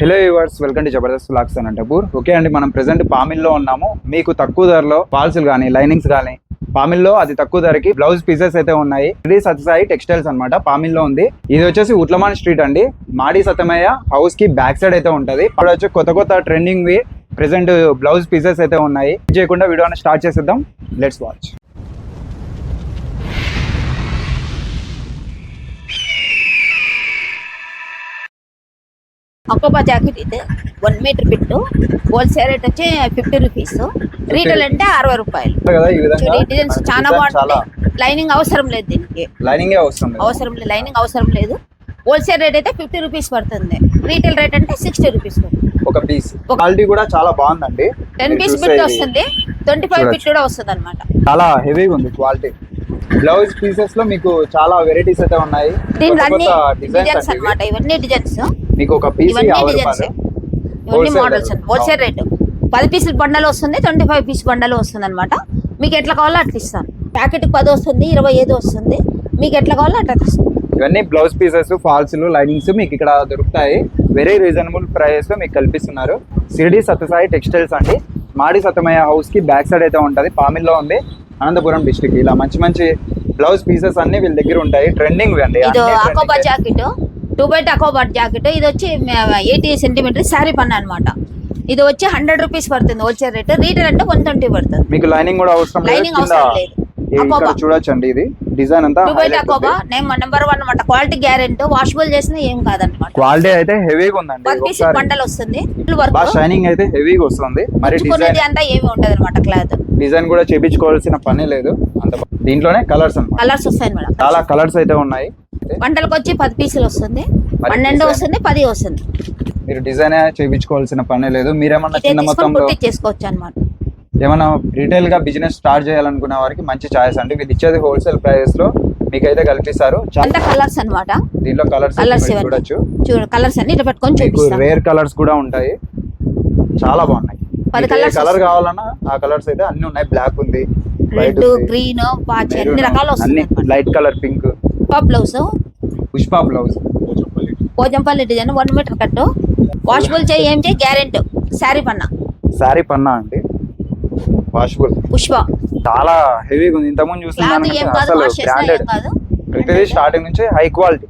Hello yours welcome to Jabardasth blogs అని okay అండి మనం ప్రెసెంట్ పామిల్లో ఉన్నాము. మీకు తక్కువ ధరలో ఫాల్స్లు కానీ లైనింగ్స్ కానీ పామిల్లో అది తక్కువ ధరకి బ్లౌజ్ పీసెస్ అయితే ఉన్నాయి. శ్రీ సత్యసాయి టెక్స్టైల్స్ అనమాట పామిల్లో ఉంది. ఇది వచ్చేసి ఉట్లమాన్ స్ట్రీట్ అండి. మాడి సత్యమయ్య హౌస్కి బ్యాక్ సైడ్ అయితే ఉంటది. అక్కడ వచ్చి కొత్త కొత్త trending we present blouse pieces అయితే ఉన్నాయి. చేయకుండా వీడియోని స్టార్ట్ చేసేద్దాం. లెట్స్ వాచ్ అకోబా జాకెట్ ఇది one meter bit wholesale rate వచ్చి ఫిఫ్టీ రూపీస్ రీటైల్ అంటే అరవై రూపాయలు. డిజైన్స్ చాలా బాగుంటుంది లైనింగ్ అవసరం లేదు దీనికి. లైనింగ్ అవసరం లేదు. అవసరం లేదు లైనింగ్ అవసరం లేదు. హోల్సేల్ రేట్ అయితే ఫిఫ్టీ రూపీస్ పడుతుంది. రీటైల్ రేట్ అంటే సిక్స్టీ రూపీస్ ఒక పీస్ క్వాలిటీ కూడా చాలా బాగుందండి. టెన్ పీస్ బిట్ వస్తుంది. Twenty five. బిట్ కూడా వస్తుంది అనమాట చాలా హెవీగా ఉంది క్వాలిటీ బ్లౌజ్ పీసెస్లో మీకు చాలా వెరైటీస్ అయితే ఉన్నాయి. అన్ని కొత్త డిజైన్స్ అనమాట ఇవన్నీ డిజైన్స్. మీకు ఒక పీస్ యాభై రూపాయలు ఇవన్నీ మోడల్స్. హోల్సేల్ రేట్ పది పీసుల బండలు వస్తుంది ట్వంటీ ఫైవ్ పీస్ బండలు వస్తుంది అనమాట మీకు ఎట్లా కావాలో అట్లా ఇస్తాను. ప్యాకెట్ పది వస్తుంది ఇరవై ఐదు వస్తుంది. మీకు ఎట్లా కావాలో అట్లా ఇస్తాను ఇవన్నీ బ్లౌజ్ పీసెస్ ఫాల్స్ లైనింగ్స్ మీకు ఇక్కడ దొరుకుతాయి. వెరీ రీజనబుల్ ప్రైస్ మీకు కల్పిస్తున్నారు. సిరిడి సత్యసాయి టెక్స్టైల్స్ అండి. మాడి సత్యమయ్య హౌస్కి బ్యాక్ సైడ్ అయితే ఉంటది. పామిల్లో ఉంది. అనంతపురం డిస్టిక్ ఇలా మంచి మంచి బ్లౌజ్ పీసెస్ అన్ని వీళ్ళ దగ్గర ఉంటాయి. ట్రెండింగ్ అండి. టూ బై అకోబా జాకెట్. ఇది వచ్చి ఎయిటీ సెంటీమీటర్ శారీ పన్ను అనమాట ఇది వచ్చి హండ్రెడ్ రూపీస్ పడుతుంది హోల్సేల్ రేట్. రీటైల్ అంటే వన్ ట్వంటీ పడుతుంది. మీకు లైనింగ్ కూడా అవసరం కింద అవసరం లేదు. చూడొచ్చండి ఇది? డిజైన్ అంతా నెంబర్ వన్ అనమాట క్వాలిటీ గ్యారెంటీ వాషబుల్ చేసినా ఏం కాదనమాట క్వాలిటీ అయితే హెవీగా ఉందండి. బండలు వస్తుంది. షైనింగ్ అయితే హెవీగా వస్తుంది. మరి డిజైన్ అంతా ఏమి ఉండదు అనమాట క్లాత్ డిజైన్ కూడా చేపించుకోవాల్సిన పని లేదు. అంత దీంట్లోనే కలర్స్ అన్నమాట. కలర్స్ వస్తాయి మేడం. చాలా కలర్స్ అయితే ఉన్నాయి. బండలకు వచ్చి పది పీసులు వస్తుంది. మరి పన్నెండు? వస్తుంది పది వస్తుంది. మీరు డిజైన్ చేయించుకోవాల్సిన పని లేదు. మీరేమన్నా చిన్న మొత్తంలో చేసుకోవచ్చు అనమాట ఏమైనా రీటైల్గా బిజినెస్ స్టార్ట్ చేయాలనుకునే వారికి మంచి ఛాయిస్ అండి. వీళ్ళు ఇచ్చేది హోల్సేల్ ప్రైస్లో మీకైతే కల్పిస్తారు. చా- అంతా కలర్స్ అనమాట దీంట్లో కలర్స్ కలర్స్ చూడొచ్చు. చూడు కలర్స్ అన్ని ఇట్లా పెట్టుకొని చూపిస్తాను రేర్ కలర్స్ కూడా ఉంటాయి. చాలా బాగున్నాయి. పది colours కలర్. కావాలన్నా ఆ కలర్స్ అయితే అన్ని ఉన్నాయి. బ్లాక్ ఉంది రెడ్ గ్రీన్ పాచి అన్ని రకాలు అన్ని వస్తుంది light colour pink blouse. Pushpa blouse. Pochampally design one meter cut. Washable చేయి ఏం చేయి గ్యారెంటీ శారీ పన్న. శారీ పన్నా అండి. వాషబుల్ పుష్ప. చాలా హెవీగా ఉంది. ఇంతకుముందు కాదు. అసలు బ్రాండెడ్ ప్రతిదీ స్టార్టింగ్ నుంచి high quality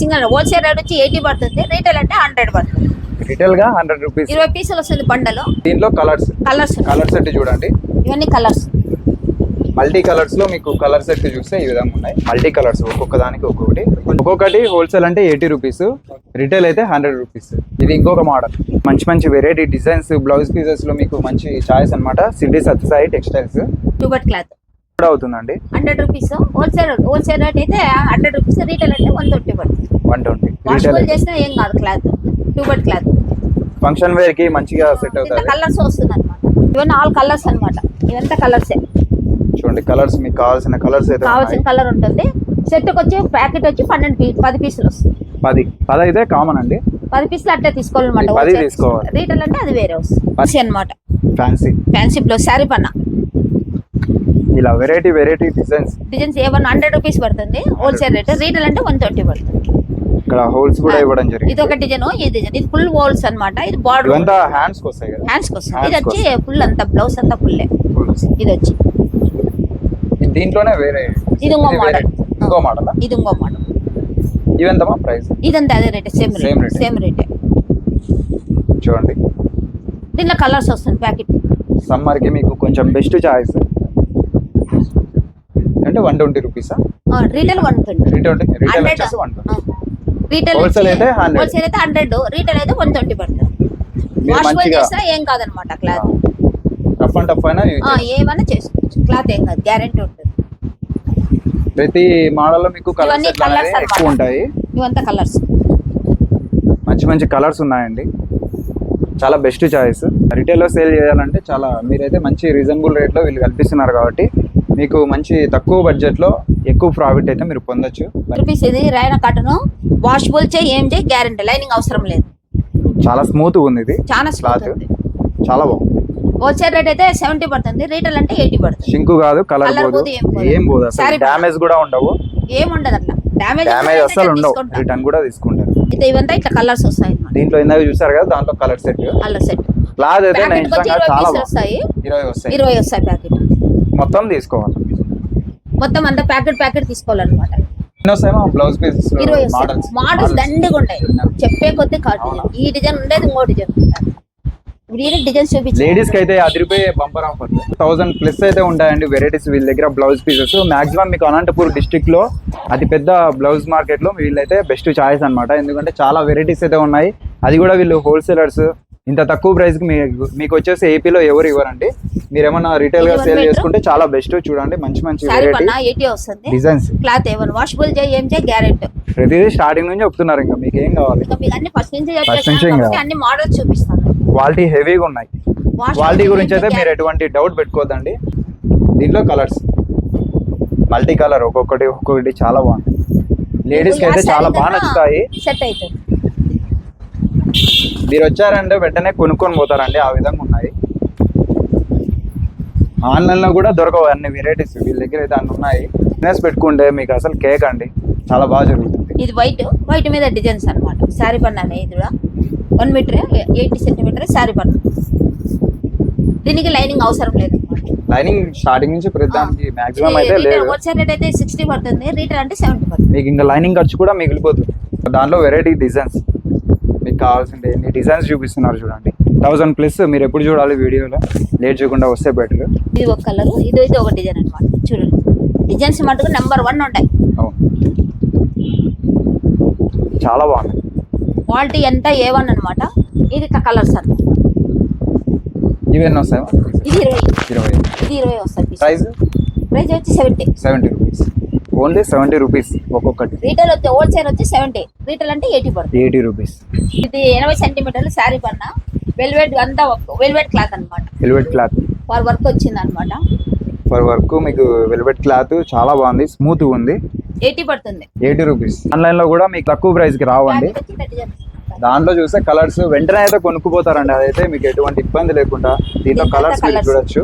single wholesale rate వచ్చి ఎయిటీ పడుతుంది. రీటైల్ అంటే హండ్రెడ్ పడుతుంది. రిటైల్గా హండ్రెడ్ రూపీస్ ఇరవై పీసులు వస్తుంది బండలు. దీంట్లో కలర్స్ కలర్స్ కలర్ సెట్ చూడండి. ఇవన్నీ కలర్స్ మల్టీ కలర్స్లో మీకు కలర్ సెట్ చూస్తే ఈ విధంగా ఉన్నాయి. మల్టీ కలర్స్ ఒక్కొక్క దానికి ఒక్కొక్కటి. ఒక్కొక్కటి హోల్సేల్ అంటే ఎయిటీ రూపీస్ రిటైల్ అయితే హండ్రెడ్ రూపీస్. ఇది ఇంకొక మోడల్. మంచి మంచి వెరైటీ డిజైన్స్ బ్లౌజ్ పీసెస్లో మీకు మంచి చాయిస్ అన్నమాట. City Satyasai textiles. Two but cloth. కూడా అవుతుందండి. Hundred rupees. Wholesale wholesale rate అయితే హండ్రెడ్ రూపీస్. రీటైల్ అంటే వన్ ట్వంటీ పడుతుంది. One twenty. రిటైల్ చేసినా ఏం కాదు cloth. Two but cloth. Function వేర్కి మంచిగా సెట్ అవుతుంది. కలర్స్ వస్తుంది అనమాట ఇవన్నీ ఆల్ కలర్స్ అనమాట ఇవంతా కలర్సే. చూడండి కలర్స్ మీకు కావాల్సిన కలర్స్ అయితే కావాల్సిన. కలర్ ఉంటుంది. సెట్కి వచ్చి ప్యాకెట్ వచ్చి పన్నెండు పీ పది పీసులు వస్తుంది పది పది అయితే కామన్ అండి? పది పీసులు అట్లే తీసుకోవాలన్నమాట. పది తీసుకోవాలి. రీటైల్ అంటే అది వేరే వస్తుంది. అనమాట ఫ్యాన్సీ ఫ్యాన్సీ బ్లౌజ్ శారీ పన్న. ఇలా వెరైటీ వెరైటీ డిజైన్స్ డిజైన్స్ ఏమన్నా హండ్రెడ్ రూపీస్ పడుతుంది. హోల్సేల్ రేట్ రీటైల్ అంటే వన్ ట్వంటీ పడుతుంది. ఇక్కడ హోల్స్ కూడా ఇవ్వడం ఇది జరిగింది ఒక డిజైన్ ఈ డిజైన్ ఇది ఫుల్ హోల్స్ అన్నమాట. ఇది బార్డర్ ఇవంతా హ్యాండ్స్కి వస్తాయి కదా? హ్యాండ్స్ వస్తుంది. Hands ఇది వచ్చి కోసం. ఫుల్ అంతా బ్లౌజ్ అంతా ఫుల్లే. ఇది వచ్చి. ఇది దీంట్లోనే వేరే ఇది. ఇంకో. మోడల్ ఇంకో మోడల్ ఇది ఇంకో మోడల్ ఇవెంతమా ప్రైస్ ఇదంతా అదే రేట్ సేమ్ రేట్. సేమ్ రేటే చూడండి. దీంట్లో కలర్స్ వస్తుంది ప్యాకెట్ సమ్మర్కి మీకు కొంచెం బెస్ట్ చాయిస్ అంటే వన్ ట్వంటీ రూపీసా రీటైల్ వన్ ట్వంటీ. రిటైల్ వచ్చేసి వన్ రీటైల్ Wholesale అయితే 100. హోల్సేల్ అయితే హండ్రెడ్ రీటైల్ అయితే వన్ ట్వంటీ పడుతుంది. మంచిగా చేసినా ఏం కాదనమాట క్లాత్ టఫ్ అండ్ టఫ్ అయినా. ఏమైనా చేసుకోవచ్చు. క్లాత్ ఏం కాదు గ్యారెంటీ ఉంటుంది. ప్రతి మోడల్లో మీకు కలర్స్ ఎక్కువ. ఉంటాయి. ఇవంతా కలర్స్ మంచి మంచి కలర్స్ ఉన్నాయండి. చాలా బెస్ట్ చాయిస్ రిటైల్లో సేల్ చేయాలంటే చాలా మీరైతే మంచి రీజనబుల్ రేట్లో వీళ్ళు కల్పిస్తున్నారు కాబట్టి మీకు మంచి తక్కువ బడ్జెట్లో ఎక్కువ ప్రాఫిట్ అయితే మీరు పొందొచ్చు. రూపీస్ ఇది రైనా కాటన్ వాషబుల్ చేయి ఏం చేయి గ్యారెంటీ లైనింగ్ అవసరం లేదు. చాలా స్మూత్ ఉంది ఇది. చాలా స్మూత్ ఉంది. చాలా బాగుంది. హోల్సేల్ రేట్ అయితే సెవెంటీ పడుతుంది. రీటైల్ అంటే ఎయిటీ పడుతుంది. షింకు కాదు కలర్ పోదు. ఏం పోదు. అసలు డ్యామేజ్ కూడా ఉండవు. ఏం ఉండదు అట్లా. డ్యామేజ్ డ్యామేజ్ అస్సలు ఉండవు. రిటర్న్ కూడా తీసుకుంటారు. ఇది ఇవంతా ఇట్లా కలర్స్ వస్తాయి దీంట్లో ఇందాక చూసారు కదా దాంట్లో colour set colour set cloth అయితే ఇరవై చాలా వస్తాయి. ఇరవై వస్తాయి. ఇరవై వస్తాయి ప్యాకెట్ మొత్తం తీసుకోవాలి. మొత్తం అంతా ప్యాకెట్ ప్యాకెట్ తీసుకోవాలన్నమాట. బ్లౌజ్ వస్తాయి. మోడల్స్ దండిగా ఉంటాయి. చెప్పే కొద్ది కాదు? ఈ డిజైన్ ఉండేది ఇంకో డిజైన్ ఇప్పుడు ఈ డిజైన్స్ చూపించి లేడీస్కి అయితే అదిరిపోయే బంపర్ ఆఫర్ థౌసండ్ ప్లస్ అయితే ఉంటాయండి వెరైటీస్ వీళ్ళ దగ్గర బ్లౌజ్ పీసెస్. మాక్సిమం మీకు అనంతపూర్ డిస్టిక్లో అతి పెద్ద బ్లౌజ్ మార్కెట్లో వీళ్ళైతే బెస్ట్ చాయిస్ అన్నమాట. ఎందుకంటే చాలా వెరైటీస్ అయితే ఉన్నాయి. అది కూడా వీళ్ళు హోల్సేలర్స్ ఇంత తక్కువ ప్రైస్కి మీకు మీకు వచ్చేసి ఏపీలో ఎవరు ఇవ్వరండి? మీరు ఏమన్నా రీటైల్గా సేల్? చేసుకుంటే చాలా బెస్ట్ చూడండి మంచి మంచి వస్తుంది. డిజైన్స్ క్లాత్ ఏమన్నా వాషబుల్ ఏం చేయి గ్యారెంటీ ప్రతిదీ స్టార్టింగ్ నుంచి చెప్తున్నారు ఇంకా మీకు ఏం కావాలి? ఫస్ట్ నుంచి అన్ని మోడల్స్ చూపిస్తాను. క్వాలిటీ హెవీగా ఉన్నాయి. క్వాలిటీ గురించి అయితే మీరు ఎటువంటి డౌట్ పెట్టుకోవద్దండి దీంట్లో కలర్స్ మల్టీ కలర్ ఒక్కొక్కటి ఒక్కొక్కటి చాలా బాగుంది లేడీస్కి అయితే చాలా బాగా నచ్చుతాయి. సెట్ అవుతుంది. మీరు వచ్చారంటే వెంటనే కొనుక్కొని పోతారండి. ఆ విధంగా ఉన్నాయి. ఆన్లైన్లో కూడా దొరకవు అన్ని వెరైటీస్ వీళ్ళ దగ్గర అయితే అన్ని ఉన్నాయి. బిజినెస్ పెట్టుకుంటే మీకు అసలు కేక్ అండి. చాలా బాగా జరుగుతుంది. ఇది వైట్ వైట్ మీద డిజైన్స్ అన్నమాట. శారీ పన్నానే ఇది కూడా one meter eighty centimeter sari పన్నా. దీనికి లైనింగ్ అవసరం లేదు లైనింగ్ స్టార్టింగ్ నుంచి ప్రతిదానికి మాక్సిమం అయితే లేదు. వచ్చే రేట్ అయితే సిక్స్టీ పడుతుంది రీటైల్ అంటే సెవెంటీ పడుతుంది. మీకు ఇంకా లైనింగ్ ఖర్చు కూడా మిగిలిపోతుంది. దాంట్లో వెరైటీ డిజైన్స్ మీకు కావాల్సింది ఎన్ని డిజైన్స్ చూపిస్తున్నారు చూడండి. థౌసండ్ ప్లస్ మీరు ఎప్పుడు చూడాలి వీడియోలో? లేట్ చేయకుండా వస్తే బెటర్ ఇది ఒక కలర్ ఇది అయితే ఒక డిజైన్ అన్నమాట. చూడండి. డిజైన్స్ మటుకు నెంబర్ వన్ ఉంటాయి. చాలా బాగుంది. క్వాలిటీ ఎంత ఏ వన్ అనమాట ఇది కలర్స్ అన్నమాట. ఇవన్నీ వస్తాయి? ఇది ఇరవై. ఇరవై. ఇది ఇరవై వస్తాయి. ప్రైస్ ప్రైస్ వచ్చి seventy seventy only seventy rupees ఒక్కొక్కటి. రీటైల్ వచ్చి హోల్సేల్ వచ్చి సెవెంటీ రీటైల్ అంటే ఎయిటీ పడుతుంది. Eighty rupees. ఇది ఎనభై సెంటీమీటర్లు శారీ పన్న. వెల్వెట్ అంతా వెల్వెట్ క్లాత్ అన్నమాట. వెల్వెట్ క్లాత్ ఫర్ వర్క్ వచ్చింది అనమాట ఫర్ వర్క్ మీకు వెల్వెట్ క్లాత్ చాలా బాగుంది స్మూత్ ఉంది. ఎయిటీ పడుతుంది. Eighty rupees. ఆన్లైన్లో కూడా మీకు తక్కువ ప్రైస్కి రావండి. దాంట్లో చూస్తే కలర్స్ వెంటనే అయితే కొనుక్కుపోతారండి. అదైతే మీకు ఎటువంటి ఇబ్బంది లేకుండా దీంట్లో కలర్స్ మీరు. చూడొచ్చు.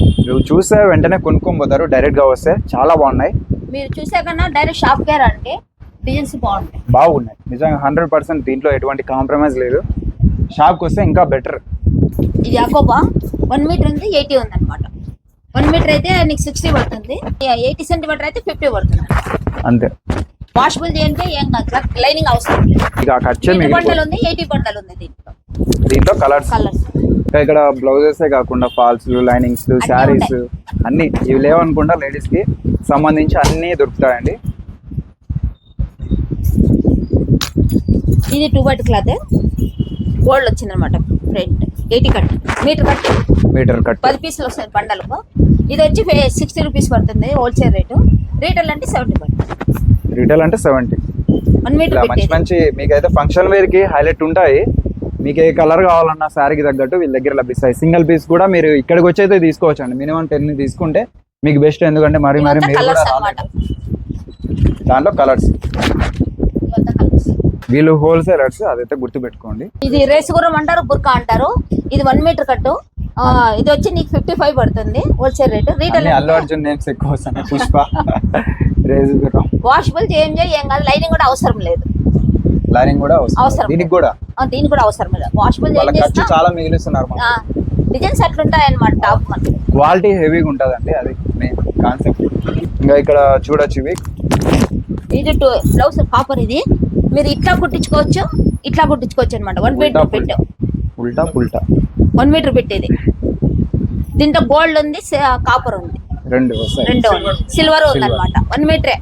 మీరు చూస్తే వెంటనే కొనుక్కొని పోతారు డైరెక్ట్గా వస్తే చాలా బాగున్నాయి. మీరు చూసే కన్నా డైరెక్ట్ షాప్ కేర్ అంటే డిజైన్స్ బాగుంటాయి. బాగున్నాయి. నిజంగా హండ్రెడ్ పర్సెంట్ దీంట్లో ఎటువంటి కాంప్రమైజ్ లేదు. షాప్కి వస్తే ఇంకా బెటర్ ఇది అకోబా వన్ మీటర్ ఉంది ఎయిటీ ఉంది అనమాట వన్ మీటర్ అయితే నీకు సిక్స్టీ పడుతుంది. ఎయిటీ సెంటీమీటర్ అయితే ఫిఫ్టీ పడుతుంది. అంతే. వాషబుల్ చేయంటే ఏం కాదు లైనింగ్ అవసరం లేదు. ఇక ఖర్చే ఉంది ఎయిటీ బండలు ఉంది దీంట్లో. దీంట్లో కలర్స్ కలర్స్ ఇంకా ఇక్కడ బ్లౌజెస్ కాకుండా ఫాల్స్ లైనింగ్స్ శారీస్ అన్ని ఇవి లేవనుకుంటా లేడీస్కి సంబంధించి అన్ని దొరుకుతాయండి. ఇది టూ బైట్ క్లాత్ గోల్డ్ వచ్చింది అనమాట front eighty cut meter cut meter cut పది పీసులు వస్తాయి బండలకు. ఇది వచ్చి సిక్స్టీ రూపీస్ పడుతుంది హోల్సేల్ రేటు రీటైల్ అంటే సెవెంటీ పడుతుంది. రిటైల్ అంటే సెవెంటీ మంచి మంచి మీకైతే ఫంక్షన్ వేర్కి హైలైట్ ఉంటాయి. మీకు ఏ కలర్ కావాలన్నా శారీకి తగ్గట్టు వీళ్ళ దగ్గర లభిస్తాయి. సింగిల్ పీస్ కూడా మీరు ఇక్కడికి వచ్చి అయితే తీసుకోవచ్చు అండి మినిమం టెన్ తీసుకుంటే మీకు బెస్ట్. ఎందుకంటే మరి మరి మీరు కూడా రాలేదు. దాంట్లో కలర్స్. వీళ్ళు హోల్సేలర్స్ అదైతే గుర్తు పెట్టుకోండి ఇది రేసుగురం అంటారు బుర్కా అంటారు. ఇది వన్ మీటర్ కట్టు. ఇది వచ్చి నీకు ఫిఫ్టీ ఫైవ్ పడుతుంది wholesale rate. Retail Allu Arjun names ఎక్కువ పుష్ప. రేజ్ వాషబుల్ చేయం చేయి ఏం కాదు లైనింగ్ కూడా అవసరం లేదు. లైనింగ్ కూడా అవసరం. దీనికి కూడా. ఆ, దీనికి కూడా అవసరం లేదు. వాషబుల్ చాలా మిగిలిస్తున్నారు డిజైన్స్ అట్లుంటాయి అనమాట టాప్ క్వాలిటీ హెవీగా ఉంటుందండి అది మెయిన్ కాన్సెప్ట్ ఇంకా ఇక్కడ చూడొచ్చు ఇవి. ఇది టూ బ్లౌజ్ కాపర్ ఇది. మీరు ఇట్లా కుట్టించుకోవచ్చు ఇట్లా కుట్టించుకోవచ్చు అనమాట వన్ మీటర్ పెట్టు. ఉల్టా పుల్టా వన్ మీటర్ పెట్టేది. దీంట్లో గోల్డ్ ఉంది కాపర్ ఉంది. రెండు రెండు సిల్వర్ ఉంది అనమాట వన్ మీటరే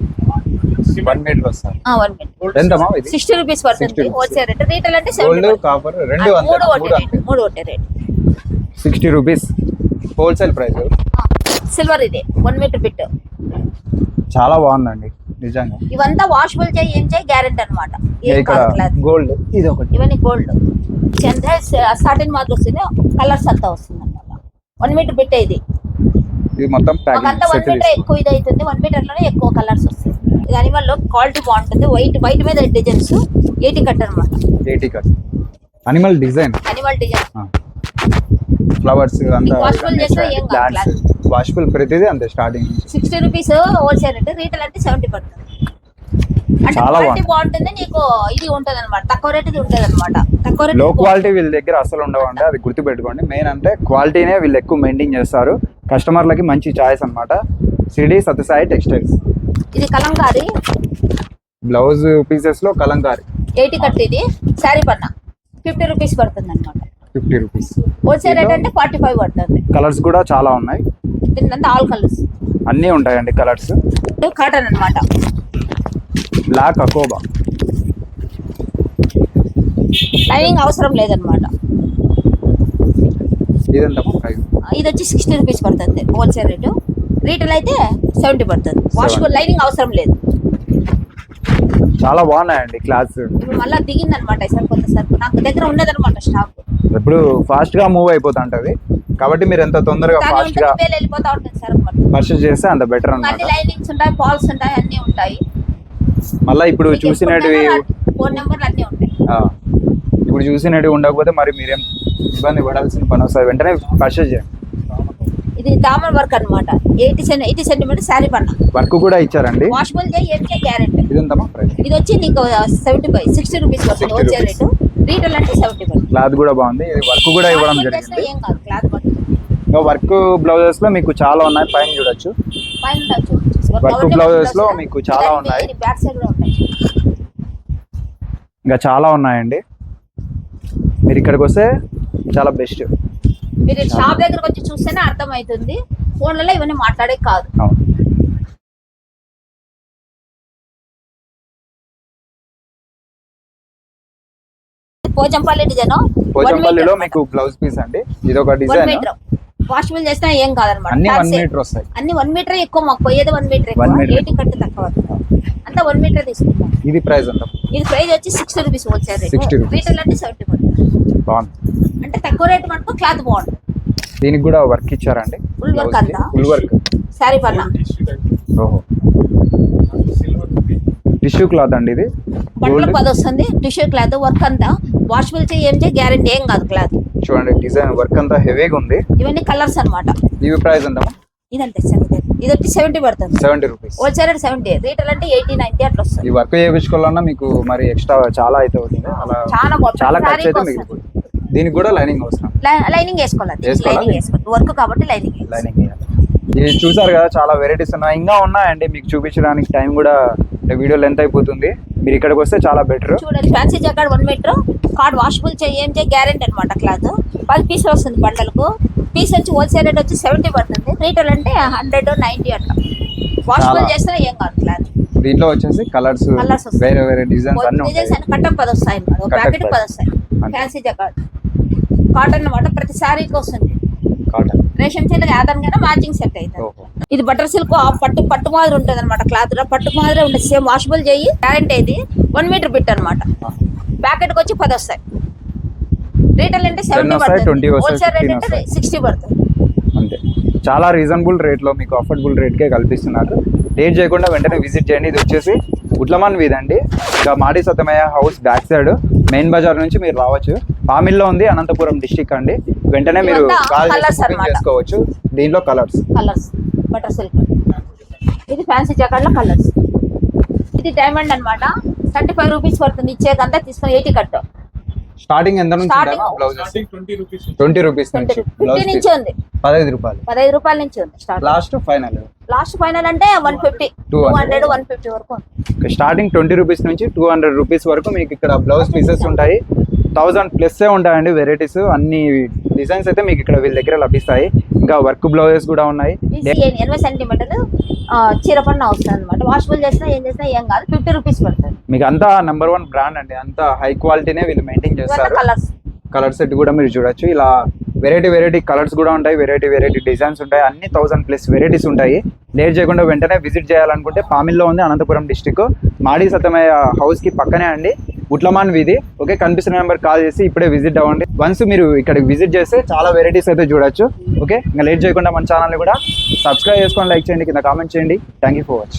వన్ మీటర్ వస్తాయి. వన్ మీటర్ ఎంతమా సిక్స్టీ రూపీస్ 60 పడుతుంది rupees. హోల్సేల్ రేట్ రీటైల్ అంటే గోల్డ్ సెవెంటీ కాపర్ రెండు అంతే మూడు ఒకటే రేట్ మూడు ఒకటే rate sixty rupees wholesale price silver ఇది వన్ మీటర్ బిట్ చాలా బాగుందండి నిజంగా. ఇవంతా వాషబుల్ చేయి ఏం చేయి గ్యారెంటీ అనమాట గోల్డ్ ఇది ఒకటి. ఇవన్నీ గోల్డ్ సాటిన్ మాత్రం వస్తుంది కలర్స్ అంతా వస్తుంది అనమాట వన్ మీటర్ బిట్ ఇది. ఇది మొత్తం వన్ మీటర్ ఎక్కువ ఇది అవుతుంది వన్ మీటర్లోనే ఎక్కువ కలర్స్ వస్తాయి. దాని వల్ల క్వాలిటీ బాగుంటుంది వైట్ వైట్ మీద డిజైన్స్ ఎయిటీ కట్ అనమాట eighty cut. Animal design animal design flowers plants washable ప్రతిదీ అంతే స్టార్టింగ్ సిక్స్టీ రూపీస్ హోల్సేల్ అంటే రీటైల్ అంటే సెవెంటీ పడుతుంది. అంటే క్వాలిటీ బాగుంటుంది నీకు ఇది ఉంటది అనమాట తక్కువ రేటుది ఉంటది అనమాట తక్కువ రేట్లో క్వాలిటీ వీళ్ళ దగ్గర అసలు ఉండవండి అది గుర్తుపెట్టుకోండి. మెయిన్ అంటే క్వాలిటీనే వీళ్ళు ఎక్కువ మెయింటైన్ చేస్తారు. కస్టమర్లకి మంచి చాయిస్ అన్నమాట. సిడి సత్యసాయి టెక్స్టైల్స్ ఇది కలంకారీ. బ్లౌజ్ పీసెస్లో కలంకారీ. ఎయిటీ కట్ ఇది శారీ పన్న ఫిఫ్టీ రూపీస్ పడుతుంది అనమాట ఫిఫ్టీ రూపీస్. హోల్సేల్ రేట్ అంటే ఫార్టీ ఫైవ్ పడుతుంది. కలర్స్ కూడా చాలా ఉన్నాయి. దీనింతా ఆల్ కలర్స్. అన్నీ ఉంటాయండి కలర్స్. కాటన్ అన్నమాట. బ్లాక్ అకోబా. లైనింగ్ అవసరం లేదనమాట ఇది వచ్చి సిక్స్టీ రూపీస్ పడుతుంది హోల్సేల్ రేటు. రీటైల్ అయితే సెవెంటీ పడుతుంది వాష్ లైనింగ్ అవసరం లేదు. చాలా బాగున్నాయండి క్లాస్ ఇప్పుడు మళ్ళీ దిగింది అనమాట ఈసారి కొంత సరుకు. నాకు దగ్గర ఉన్నదన్నమాట స్టాక్ ఇప్పుడు ఫాస్ట్గా మూవ్ అయిపోతుంటది. కాబట్టి మీరు ఎంత తొందరగా ఫాస్ట్గా వెళ్ళిపోతా ఉంటుంది మొత్తం. పర్చేస్ చేస్తే అంత బెటర్ అన్ని అన్నమాట. లైనింగ్స్ ఉంటాయి పాల్స్ ఉంటాయి అన్ని ఉంటాయి. మళ్ళీ ఇప్పుడు చూసినటివి ఫోన్ నెంబర్లు అన్ని ఉంటాయి. ఆ, ఇప్పుడు చూసినట్టు ఉండకపోతే మరి మీరేం ఇబ్బంది పడాల్సిన పని వస్తుంది వెంటనే పర్చేస్ చేయండి. ఇది దామన్ వర్క్ అన్నమాట. Eighty cent eighty centimeter sari పన్న. వర్క్ కూడా ఇచ్చారండి. వాషబుల్ చేయి ఎంకే ప్రైస్ ఇది వచ్చి నీకు సెవెంటీ ఫైవ్ సిక్స్టీ రూపీస్ వస్తుంది 60 హోల్సేల్ rupees. రేటు రీటైల్ అంటే సెవెంటీ ఫైవ్ క్లాత్ కూడా బాగుంది. వర్క్ కూడా ఇవ్వడం జరిగింది. ఏం కాదు క్లాత్ వర్క్ బ్లౌజెస్లో మీకు చాలా ఉన్నాయి. పైన చూడొచ్చు. blouses blouse లో? మీకు చాలా ఉన్నాయి. బ్యాక్ సైడ్ కూడా ఉంటాయి ఇంకా చాలా ఉన్నాయండి. మీరు ఇక్కడికి వస్తే చాలా బెస్ట్ మీరు షాప్ దగ్గరకు వచ్చి చూస్తేనే అర్థమవుతుంది. ఫోన్లలో ఇవన్నీ మాట్లాడే కాదు. పోచంపల్లి డిజైన్. పోచంపల్లిలో మీకు బ్లౌజ్ పీస్ అండి. ఇది ఒక వన్ డిజైన్? మీటర్. వాషబుల్ చేసినా ఏం కాదనమాట. అన్ని వన్. మీటర్ వస్తాయి. అన్ని వన్ మీటర్ ఎక్కువ మాకు పోయేది వన్ మీటర్ ఎక్కువ. తక్కువ. అంతా వన్ మీటర్ తీసుకుంటాం. ఇది ప్రైస్ అంత ఇది ప్రైస్ వచ్చి sixty rupees wholesale 60 rate rupees. Retail అంటే సెవెంటీ బాగుంది. అంటే తక్కువ రేట్ మటుకు క్లాత్ బాగుంటుంది. దీనికి కూడా వర్క్ ఇచ్చారండి. Full work అంతా? ఫుల్ వర్క్ శారీ పన్న ఓహో. టిష్యూ క్లాత్ అండి ఇది? బట్టలు పది వస్తుంది టిష్యూ క్లాత్ వర్క్ అంతా. వాషబుల్ చేయి ఏం చేయి గ్యారెంటీ ఏం కాదు క్లాత్ చూడండి డిజైన్ వర్క్ అంతా హెవీగా ఉంది. ఇవన్నీ కలర్స్ అన్నమాట. ఇవి ప్రైస్ ఎంత ఇదంతే సెవెంటీ ఇది వచ్చి సెవెంటీ పడుతుంది. Seventy rupees wholesale rate seventy retail అంటే ఎయిటీ నైన్టీ అట్లా వస్తుంది. ఈ వర్క్ చేయించుకోవాలన్నా మీకు మరి ఎక్స్ట్రా చాలా అయితే అవుతుంది. అలా చాలా. చాలా ఖర్చు అయితే. మిగిలిపోతుంది. దీనికి కూడా లైనింగ్ అవసరం. లైనింగ్ వేసుకోవాలి? లైనింగ్ వేసుకోవాలి. వర్క్ కాబట్టి లైనింగ్. లైనింగ్ ఇది చూసారు కదా చాలా వెరైటీస్ ఉన్నాయి. ఇంకా ఉన్నాయండి మీకు చూపించడానికి టైం కూడా వీడియో లెంత్ అయిపోతుంది. మీరు ఇక్కడికి వస్తే చాలా బెటర్. చూడండి fancy jacket one meter. Card washable చేయి ఏం చేయి గ్యారెంటీ అనమాట క్లాత్. పది పీసులు వస్తుంది బండలకు. పీస్ వచ్చి హోల్సేల్ రేట్ వచ్చి సెవెంటీ పడుతుంది. రీటైల్ అంటే హండ్రెడ్ నైన్టీ అట్లా వాషబుల్. చేస్తే ఏం కాదు క్లాత్. దీంట్లో వచ్చేసి కలర్స్. వేరే వేరే డిజైన్స్ అన్ని డిజైన్స్ ఉంటాయి అన్ని కట్టకు పది వస్తాయి అన్నమాట. ఒక ప్యాకెట్ పది. పది వస్తాయి. అంతే. ఫ్యాన్సీ జాకెట్ కాటన్ అనమాట ప్రతి శారీకి వస్తుంది కాటన్. రేషన్ చీల ఆధారంగా మ్యాచింగ్ సెట్ అవుతుంది ఓహో. ఇది బటర్ సిల్క్ ఆ పట్టు పట్టు మాదిరి ఉంటుంది అనమాట క్లాత్ పట్టు మాదిరి ఉంటుంది. సేమ్ వాషబుల్ చేయి. గ్యారెంటీ ఇది వన్ మీటర్ బిట్ అనమాట ప్యాకెట్కి వచ్చి పది వస్తాయి. రీటైల్ అంటే సెవెంటీ వస్తాయి, 20 పడుతుంది హోల్సేల్ రేట్ 15 అంటే. సిక్స్టీ పడుతుంది అంతే. చాలా రీజనబుల్ రేట్లో మీకు అఫోర్డబుల్ రేట్కే కల్పిస్తున్నారు. లేట్ చేయకుండా వెంటనే విజిట్ చేయండి. ఇది వచ్చేసి ఉట్లమాన్ వీధి అండి. ఇంకా మాడి Satamayya house back side. Main bazaar నుంచి మీరు రావచ్చు. పామిల్లో ఉంది అనంతపురం డిస్టిక్ అండి. వెంటనే మీరు కాల్. చేసుకోవచ్చు. దీనిలో కలర్స్ కలర్స్ బటర్ సిల్క్ ఇది ఫ్యాన్సీ జాకెట్లో కలర్స్ ఇది డైమండ్ అన్నమాట. థర్టీ ఫైవ్ రూపీస్ పడుతుంది. ఇచ్చేదంతా తీసుకుని ఎయిటీ కట్ స్టార్టింగ్ ఎంత నుంచి ట్వంటీ రూపీస్ నుంచి. నుంచి. ఉంది. పదహైదు రూపాయలు. పదహైదు రూపాయల నుంచి ఉంది start last final last final అంటే one fifty two 200. Hundred one fifty వరకు ఉంది. స్టార్టింగ్ ట్వంటీ రూపీస్ నుంచి టూ హండ్రెడ్ రూపీస్ వరకు మీకు ఇక్కడ బ్లౌజ్ పీసెస్ ఉంటాయి. థౌజండ్ ప్లస్ ఉంటాయండి వెరైటీస్. అన్ని డిజైన్స్ అయితే మీకు ఇక్కడ వీళ్ళ దగ్గర లభిస్తాయి. ఇంకా వర్క్ బ్లౌజెస్ కూడా ఉన్నాయి. ఎనభై సెంటీమీటర్లు చీర పన్న వస్తుంది అనమాట వాషబుల్ చేసినా ఏం చేసినా ఏం కాదు. ఫిఫ్టీ రూపీస్ పడుతుంది. మీకు అంతా నెంబర్ వన్ బ్రాండ్ అండి. అంత హై క్వాలిటీనే వీళ్ళు మెయింటైన్ చేస్తారు. కలర్స్ కలర్ సెట్ కూడా మీరు చూడొచ్చు. ఇలా వెరైటీ వెరైటీ కలర్స్ కూడా ఉంటాయి. వెరైటీ వెరైటీ డిజైన్స్ ఉంటాయి. అన్ని థౌసండ్ ప్లస్ వెరైటీస్ ఉంటాయి. లేట్ చేయకుండా వెంటనే విజిట్ చేయాలనుకుంటే పామిల్లో ఉంది అనంతపురం డిస్టిక్ మాడి సత్యమయ్య హౌస్కి పక్కనే అండి. ఉట్లమాన్ వీధి. ఓకే కనిపిస్తున్న నెంబర్ కాల్ చేసి ఇప్పుడే విజిట్ అవ్వండి. వన్స్ మీరు ఇక్కడికి విజిట్ చేస్తే చాలా వెరైటీస్ అయితే చూడొచ్చు. ఓకే ఇంకా లేట్ చేయకుండా మన ఛానల్ని కూడా సబ్స్క్రైబ్ చేసుకొని లైక్ చేయండి కింద కామెంట్ చేయండి. Thank you for watch